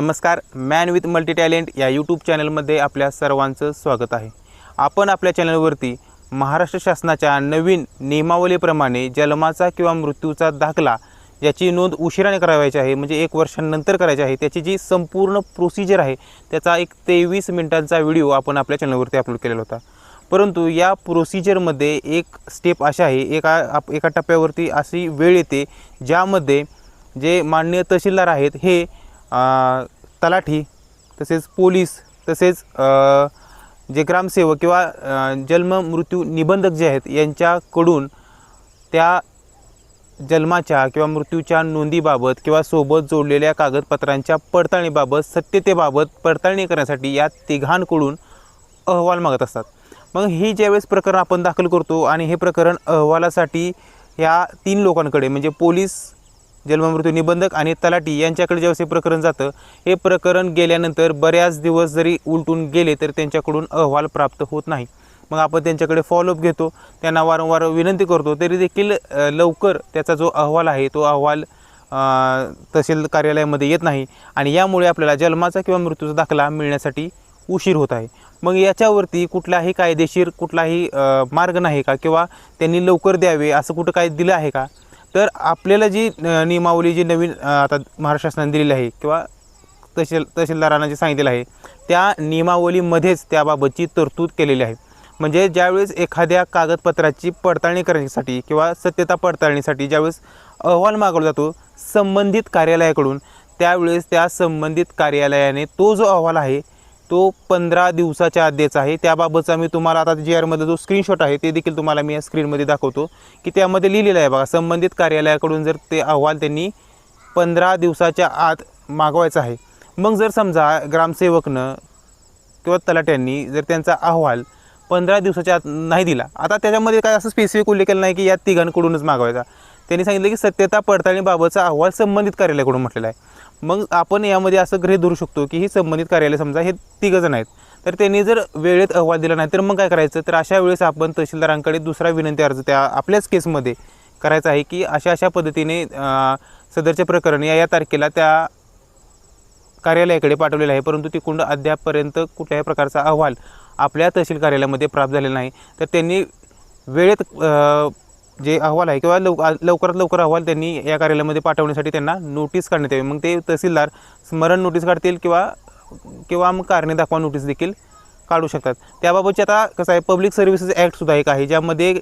नमस्कार man with multi talent या YouTube चॅनलमध्ये आपल्या सर्वांचं स्वागत आहे. आपण आपल्या चॅनलवरती महाराष्ट्र शासनाच्या नवीन नियमावलीप्रमाणे जन्माचा किंवा मृत्यूचा दाखला याची नोंद उशिराने करावायची आहे म्हणजे एक वर्षानंतर करायची आहे. त्याची जी संपूर्ण प्रोसिजर आहे त्याचा एक तेवीस मिनिटांचा व्हिडिओ आपण आपल्या चॅनलवरती अपलोड केलेला होता. परंतु या प्रोसिजरमध्ये एक स्टेप अशा आहे एका आप एका टप्प्यावरती अशी वेळ येते ज्यामध्ये जे माननीय तहसीलदार आहेत हे तलाठी तसेच पोलीस तसेच जे ग्रामसेवक किंवा जन्म मृत्यू निबंधक जे आहेत यांच्याकडून त्या जन्माच्या किंवा मृत्यूच्या नोंदीबाबत किंवा सोबत जोडलेल्या कागदपत्रांच्या पडताळणीबाबत सत्यतेबाबत पडताळणी करण्यासाठी या तिघांकडून अहवाल मागत असतात. मग ही ज्यावेळेस प्रकरण आपण दाखल करतो आणि हे प्रकरण अहवालासाठी या तीन लोकांकडे म्हणजे पोलीस जन्ममृत्यू निबंधक आणि तलाठी यांच्याकडे जेव्हा हे प्रकरण जातं हे प्रकरण गेल्यानंतर बऱ्याच दिवस जरी उलटून गेले तर त्यांच्याकडून अहवाल प्राप्त होत नाही. मग आपण त्यांच्याकडे फॉलोअप घेतो त्यांना वारंवार विनंती करतो तरी देखील लवकर त्याचा जो अहवाल आहे तो अहवाल तहसील कार्यालयामध्ये येत नाही आणि यामुळे आपल्याला जन्माचा किंवा मृत्यूचा दाखला मिळण्यासाठी उशीर होत आहे. मग याच्यावरती कुठलाही कायदेशीर कुठलाही मार्ग नाही का? किंवा त्यांनी लवकर द्यावे असं कुठं काय दिलं आहे का? तर आपल्याला जी नियमावली जी नवीन आता महाराष्ट्र शासनाने दिलेली आहे किंवा तहसील तहसीलदारांना जे सांगितलेलं आहे त्या नियमावलीमध्येच त्याबाबतची तरतूद केलेली आहे. म्हणजे ज्यावेळेस एखाद्या कागदपत्राची पडताळणी करण्यासाठी किंवा सत्यता पडताळणीसाठी ज्यावेळेस अहवाल मागवला जातो संबंधित कार्यालयाकडून त्यावेळेस त्या संबंधित कार्यालयाने तो जो अहवाल आहे तो पंधरा दिवसाच्या आत आहे. त्याबाबतचा मी तुम्हाला आता जी आरमध्ये जो स्क्रीनशॉट आहे ते देखील तुम्हाला मी या स्क्रीनमध्ये दाखवतो. की त्यामध्ये लिहिलेलं आहे बघा संबंधित कार्यालयाकडून जर ते अहवाल त्यांनी पंधरा दिवसाच्या आत मागवायचा आहे. मग जर समजा ग्रामसेवकनं किंवा तलाट्यांनी जर त्यांचा अहवाल पंधरा दिवसाच्या आत नाही दिला आता त्याच्यामध्ये काय असं स्पेसिफिक उल्लेख केला नाही की या तिघांकडूनच मागवायचा. त्यांनी सांगितलं की सत्यता पडताळणीबाबतचा अहवाल संबंधित कार्यालयाकडून म्हटलेला आहे. मग आपण यामध्ये असं गृहीत धरू शकतो की ही संबंधित कार्यालय समजा हे तिघंजण आहेत. तर त्यांनी जर वेळेत अहवाल दिला नाही तर मग काय करायचं? तर अशा वेळेस आपण तहसीलदारांकडे दुसरा विनंती अर्ज त्या आपल्याच केसमध्ये करायचा आहे की अशा अशा पद्धतीने सदरचे प्रकरण या या तारखेला त्या कार्यालयाकडे पाठवलेलं आहे. परंतु तिकडून अद्यापपर्यंत कुठल्याही प्रकारचा अहवाल आपल्या तहसील कार्यालयामध्ये प्राप्त झालेला नाही. तर त्यांनी वेळेत जे अहवाल आहे किंवा लव लवकरात लवकर अहवाल त्यांनी या कार्यालयामध्ये पाठवण्यासाठी त्यांना नोटीस काढण्यात यावी. मग ते तहसीलदार स्मरण नोटीस काढतील किंवा किंवा मग कारणे दाखवा नोटीस देखील काढू शकतात. त्याबाबतचे आता कसं आहे पब्लिक सर्व्हिसेस ॲक्टसुद्धा एक आहे ज्यामध्ये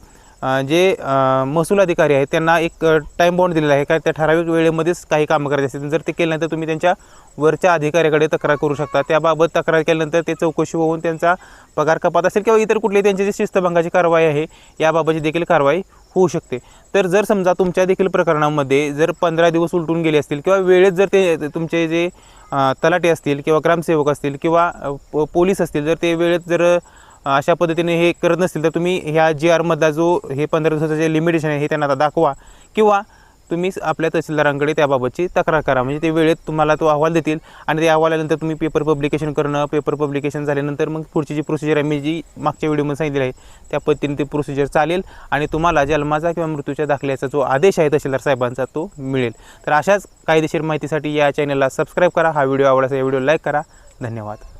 जे महसूल अधिकारी आहेत त्यांना एक टाईम बॉन्ड दिलेला आहे. का त्या ठराविक वेळेमध्येच काही कामं करायची असतील जर ते केल्यानंतर तुम्ही त्यांच्या वरच्या अधिकाऱ्याकडे तक्रार करू शकता. त्याबाबत तक्रार केल्यानंतर ते चौकशी होऊन त्यांचा पगार कपात असेल किंवा इतर कुठले त्यांचे जे शिस्तभंगाची कारवाई आहे याबाबतची देखील कारवाई होऊ शकते. तर जर समजा तुमच्या देखील प्रकरणामध्ये जर पंधरा दिवस उलटून गेले असतील किंवा वेळेत जर ते तुमचे जे तलाटे असतील किंवा ग्रामसेवक असतील किंवा प- पोलीस असतील जर ते वेळेत जर अशा पद्धतीने हे करत नसतील तर तुम्ही ह्या जी आरमधला जो हे पंधरा दिवसाचं जे लिमिटेशन आहे हे त्यांना आता दाखवा. किंवा तुम्ही आपल्या तहसीलदारांकडे त्याबाबतची तक्रार करा. म्हणजे ते वेळेत तुम्हाला तो अहवाल देतील आणि त्या अहवालानंतर तुम्ही पेपर पब्लिकेशन करणं पेपर पब्लिकेशन झाल्यानंतर मग पुढची जी प्रोसिजर आहे मी जी मागच्या व्हिडिओमध्ये सांगितलेली आहे त्या पद्धतीने ती प्रोसिजर चालेल आणि तुम्हाला जन्माचा किंवा मृत्यूच्या दाखल्याचा जो आदेश आहे तहसीलदार साहेबांचा तो मिळेल. तर अशाच कायदेशीर माहितीसाठी या चॅनलला सबस्क्राईब करा. हा व्हिडिओ आवडला या व्हिडिओ लाईक करा. धन्यवाद.